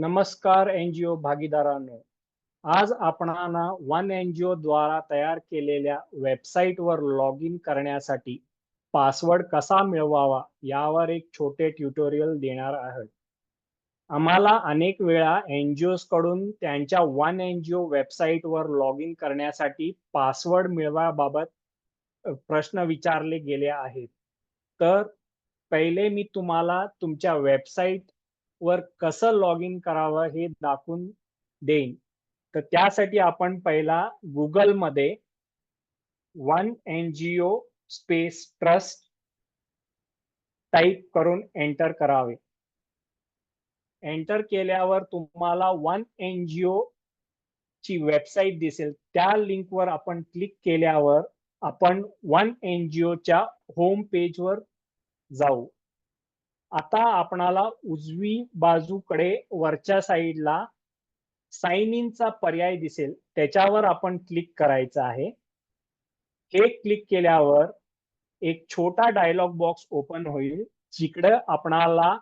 नमस्कार एनजीओ भागीदारांनो. आज आपणांना one NGO द्वारा तयार केलेल्या वेबसाईटवर लॉग इन करण्यासाठी पासवर्ड कसा मिळवावा यावर एक छोटे ट्युटोरियल देणार आहोत. आम्हाला अनेक वेळा एनजीओ कडून त्यांच्या वन एनजीओ वेबसाईटवर लॉग इन करण्यासाठी पासवर्ड मिळवाबाबत प्रश्न विचारले गेले आहेत. तर पहिले मी तुम्हाला तुमच्या वेबसाईट वर कसं लॉग इन करावं हे दाखवून देईन. तर त्यासाठी आपण पहिला गुगलमध्ये one NGO space trust type करून एंटर करावे. एंटर केल्यावर तुम्हाला वन एनजीओ ची वेबसाईट दिसेल. त्या लिंकवर आपण क्लिक केल्यावर आपण वन एनजीओच्या होम पेजवर जाऊ. आता आपणाला उजवी बाजूकडे वरच्या साईडला साइन इनचा पर्याय दिसेल. त्याच्यावर आपण क्लिक करायचं आहे. हे क्लिक केल्यावर एक छोटा डायलॉग बॉक्स ओपन होईल जिकडे आपणाला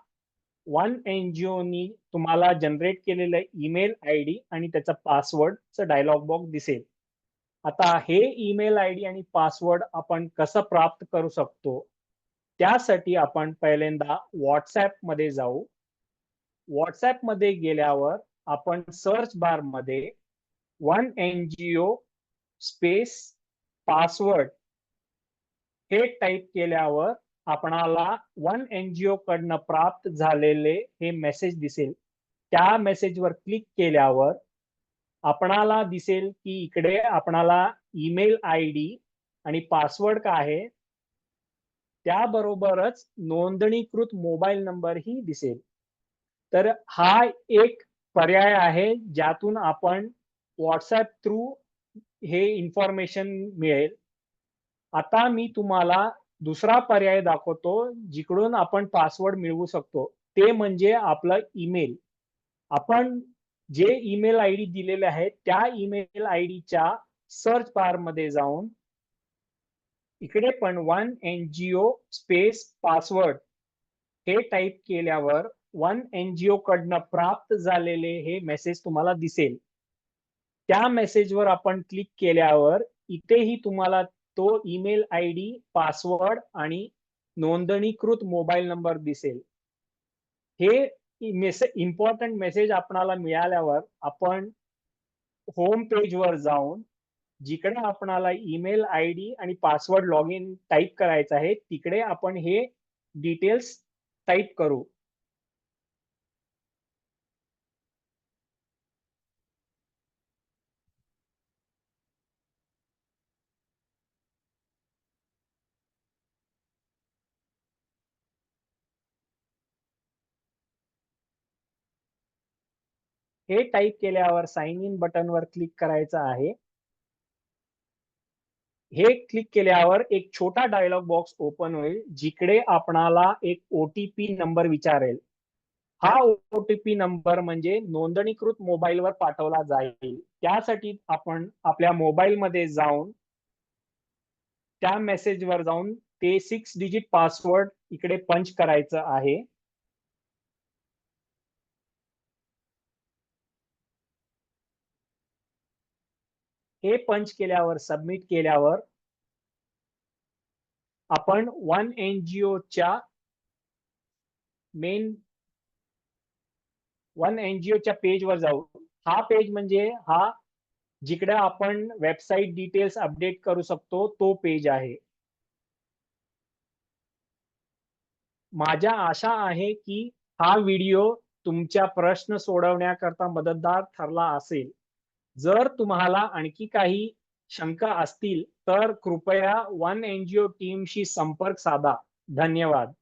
वन एनजीओनी तुम्हाला जनरेट केलेलं ईमेल आय डी आणि त्याचा पासवर्डचं डायलॉग बॉक्स दिसेल. आता हे ईमेल आय डी आणि पासवर्ड आपण कसं प्राप्त करू शकतो? त्यासाठी आपण पहिल्यांदा व्हॉट्सॲप मध्ये जाऊ. व्हॉट्सॲप मध्ये गेल्यावर आपण सर्च बारमध्ये वन एनजीओ स्पेस पासवर्ड हे टाईप केल्यावर आपणाला वन एनजीओ कडनं प्राप्त झालेले हे मेसेज दिसेल. त्या मेसेजवर क्लिक केल्यावर आपणाला दिसेल की इकडे आपणाला ईमेल आय डी आणि पासवर्ड काय आहे? त्याबरोबरच नोंदणीकृत मोबाईल नंबर ही दिसेल. तर हा एक पर्याय आहे ज्यातून आपण व्हॉट्सअप थ्रू हे इन्फॉर्मेशन मिळेल. आता मी तुम्हाला दुसरा पर्याय दाखवतो जिकडून आपण पासवर्ड मिळवू शकतो. ते म्हणजे आपलं ईमेल आपण जे ईमेल आय डी दिलेले आहे त्या ईमेल आय डीच्या सर्च बारमध्ये जाऊन इकडे पण वन एनजीओ स्पेस पासवर्ड हे टाईप केल्यावर वन एनजीओ कडनं प्राप्त झालेले हे मेसेज तुम्हाला दिसेल. त्या मेसेजवर आपण क्लिक केल्यावर इथेही तुम्हाला तो ईमेल आय डी पासवर्ड आणि नोंदणीकृत मोबाईल नंबर दिसेल. हे मेसे इम्पॉर्टंट मेसेज आपणाला मिळाल्यावर आपण होम पेजवर जाऊन जिकडे आपणाला ईमेल आय डी आणि पासवर्ड लॉग इन टाईप करायचं आहे तिकडे आपण हे डिटेल्स टाईप करू. हे टाईप केल्यावर साइन इन बटनवर क्लिक करायचं आहे. हे क्लिक केल्यावर एक छोटा डायलॉग बॉक्स ओपन होईल जिकडे आपणाला एक ओटीपी नंबर विचारेल. हा ओटीपी नंबर म्हणजे नोंदणीकृत मोबाईलवर पाठवला जाईल. त्यासाठी आपण आपल्या मोबाईल मध्ये जाऊन त्या मेसेजवर जाऊन ते सिक्स डिजिट पासवर्ड इकडे पंच करायचं आहे. हे पंच केल्यावर सबमिट केल्यावर आपण वन एनजीओच्या मेन वन एनजीओच्या पेजवर जाऊ. हा पेज म्हणजे हा जिकडे आपण वेबसाईट डिटेल्स अपडेट करू शकतो तो पेज आहे. माझ्या आशा आहे की हा व्हिडिओ तुमच्या प्रश्न सोडवण्याकरता मदतदार ठरला असेल. जर तुम्हाला आणखी काही शंका असतील तर कृपया वन एनजीओ टीमशी संपर्क साधा. धन्यवाद.